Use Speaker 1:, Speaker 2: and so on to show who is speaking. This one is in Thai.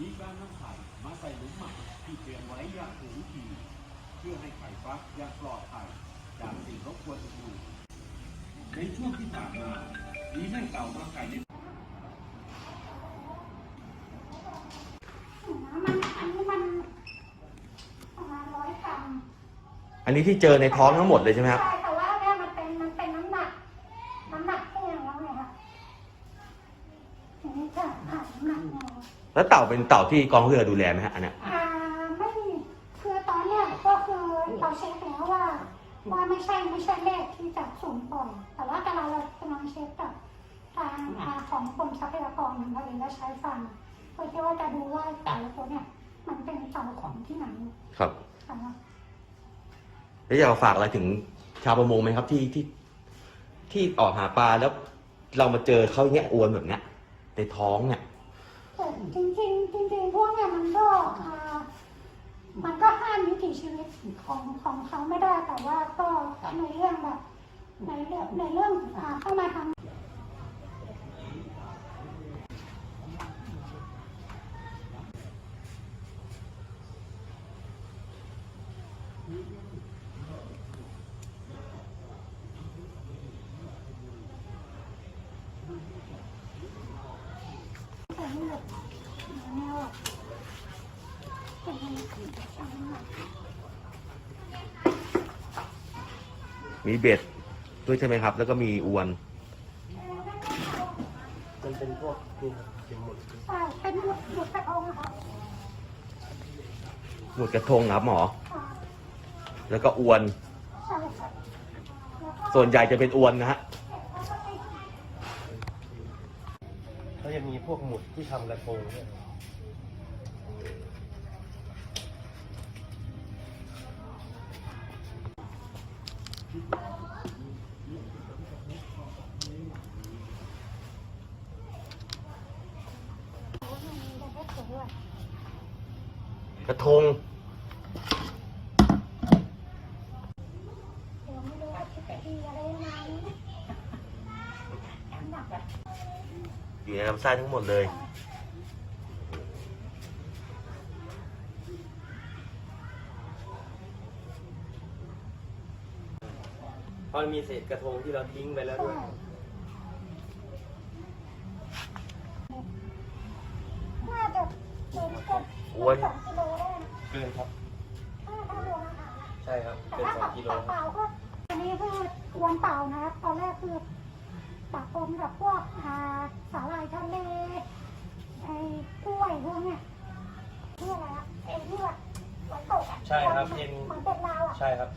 Speaker 1: มีการนำไข่มาใส่หลุมหมักที่เตรียมไว้อย่างถูกวิธี เพื่อให้ไข่ฟักอย่างปลอดภัยจากสิ่งรบกวนอื่นในช่วงที่ผ่านมามีให้เต่ามาไก่ใน
Speaker 2: อันนี้
Speaker 3: ที่เจอในท้องทั้งหมดเลยใช่ไหมครับ
Speaker 2: ใช่แต่ว่าเนี่ยมันเป็นมันเป็นน้ำหนัก น้ำหนักแห้งแล้วไงคะทีนี้ จะหาน้ำหนักแห้ง
Speaker 3: แล้วเต่าเป็นเต่าที่กองเรือดูแลไหมฮะอันเนี้ย
Speaker 2: อ่าไม่คือตอนเนี้ยก็คือเราเช็คแล้วว่า ว่าไม่ใช่ไม่ใช่เลขที่จะสูงปล่อย แต่ว่ากำลังเรากำลังเช็คกับทางอาของกรมทรัพยากรทะเลและชายฝั่งเพื่อที่ว่าจะดูว่าแต่ละตัวเนี่ยมันเป็นเต่าของที่ไหน
Speaker 3: ครับ
Speaker 2: ค่ะ
Speaker 3: แล้วอยากฝากอะไรถึงชาวประมงไหมครับที่ที่ที่ออกหาปลาแล้วเรามาเจอเขาอย่างเงี้ยอวนแบบเนี้ย ในท้องเนี่ย
Speaker 2: จริงจริงๆจริงพวกเนี่ยมันก็อ่ามันก็ห้ามวิถีชีวิตของของเขาไม่ได้แต่ว่าก็ในเรื่องแบบในเรื่องในเรื่องอ่าเข้ามาทำ ม่หลุดแนวแบบเป็นยังไงช่างมัน
Speaker 3: มีเบ็ดด้วยใช่ไหมครับ แล้วก็มีอวน
Speaker 4: มันเป็นพวกนี่ครับเป็นหมด
Speaker 2: ใช่เป็นหมุดหมุดกระทงครับ
Speaker 3: หมวดกระทงนะครับหมอ
Speaker 2: อ่า
Speaker 3: แล้วก็อวน
Speaker 2: ใช่ครับแล้วก็
Speaker 3: ส่วนใหญ่จะเป็นอวนนะฮะ
Speaker 4: เขาจะมีพวกหมุดที่ทำกระทงด้วย
Speaker 3: กระทง
Speaker 2: เดี๋ยวไม่รู้ว่าจะดีอะไรยังไงอันดับแบบ
Speaker 3: อยู่ในลำไส้ทั้งหมดเลย
Speaker 4: เพราะมันมีเศษกระทงที่เราทิ้งไปแล้วด้วย
Speaker 2: น่าจะเกินเกิน
Speaker 3: อ้วน
Speaker 2: สองกิโลได้นะ
Speaker 4: เกินครับ
Speaker 2: ถ้าถ้ารวมอาหารนะ
Speaker 4: ใช่ครับ
Speaker 2: แต่
Speaker 4: เกิน
Speaker 2: ถ้า
Speaker 4: สอ
Speaker 2: ตั
Speaker 4: ง
Speaker 2: บ
Speaker 4: กิโล
Speaker 2: ตับเปล่าก็อันนี้คืออวนเปล่านะตอนแรกคือ ปะปนกับพวกอ่าสาหร่ายทะเลไอ้กล้วยพวกเนี้ยที่อะไรอะไอ้ที่แบบฝนตกอะ
Speaker 4: ใช่ครับ
Speaker 2: เห
Speaker 4: เอ็น
Speaker 2: มือนเป็นลาวอะ
Speaker 4: ใช่ครับ